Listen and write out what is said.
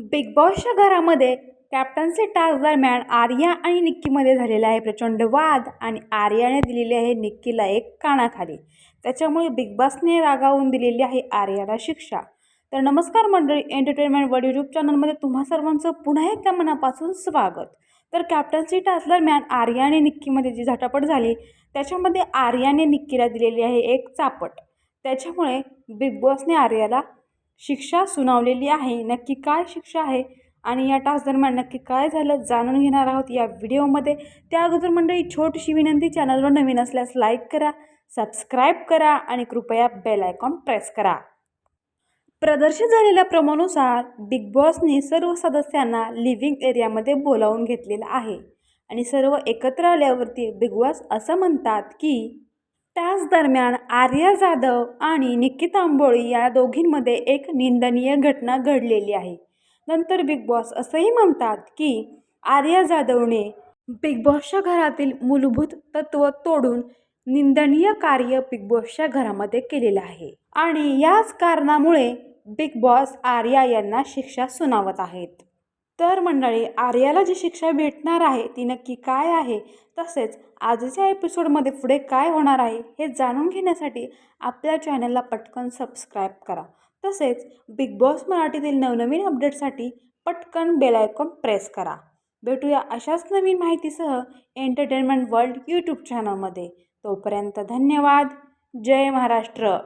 Big बॉसच्या घरामध्ये captaincy task दरम्यान आर्या आणि निक्कीमध्ये झालेला आहे प्रचंड वाद आणि आर्याने दिलेली आहे निक्कीला एक कानाखाली. त्याच्यामुळे बिग बॉसने रागावून दिलेली आहे आर्याला शिक्षा. तर नमस्कार मंडळी एंटरटेनमेंट वर्ल्ड यूट्यूब चॅनलमध्ये तुम्हा सर्वांचं पुन्हा एकदा मनापासून स्वागत. तर कॅप्टन्सी टास्क दरम्यान आर्या आणि निक्कीमध्ये जी झटापट झाली त्याच्यामध्ये आर्याने निक्कीला दिलेली आहे एक चापट. त्याच्यामुळे बिग बॉसने आर्याला शिक्षा सुनावलेली आहे. नक्की काय शिक्षा आहे आणि या टास्क दरम्यान नक्की काय झालं जाणून घेणार आहोत या व्हिडिओमध्ये. त्या अगोदर मंडळी छोटीशी विनंती चॅनलवर नवीन असल्यास लाईक करा सबस्क्राईब करा आणि कृपया बेल आयकॉन प्रेस करा. प्रदर्शित झालेल्या प्रमानुसार बिग बॉसने सर्व सदस्यांना लिव्हिंग एरियामध्ये बोलावून घेतलेलं आहे. आणि सर्व एकत्र आल्यावरती बिग बॉस असं म्हणतात की त्याच दरम्यान आर्या जाधव आणि निकिता आंबोळी या दोघींमध्ये एक निंदनीय घटना घडलेली आहे. नंतर बिग बॉस असंही म्हणतात की आर्या जाधवने बिग बॉसच्या घरातील मूलभूत तत्त्व तोडून निंदनीय कार्य बिग बॉसच्या घरामध्ये केलेलं आहे आणि याच कारणामुळे बिग बॉस आर्या यांना शिक्षा सुनावत आहेत. तर मंडळी आर्याला जी शिक्षा भेटणार आहे ती नक्की काय आहे? तसेच आजच्या एपिसोडमध्ये पुढे काय होणार आहे हे जाणून घेण्यासाठी आपल्या चॅनलला पटकन सबस्क्राईब करा. तसेच बिग बॉस मराठीतील नवनवीन अपडेटसाठी पटकन बेलायकॉन प्रेस करा. भेटूया अशाच नवीन माहितीसह एंटरटेनमेंट वर्ल्ड यूट्यूब चॅनलमध्ये. तोपर्यंत धन्यवाद. जय महाराष्ट्र.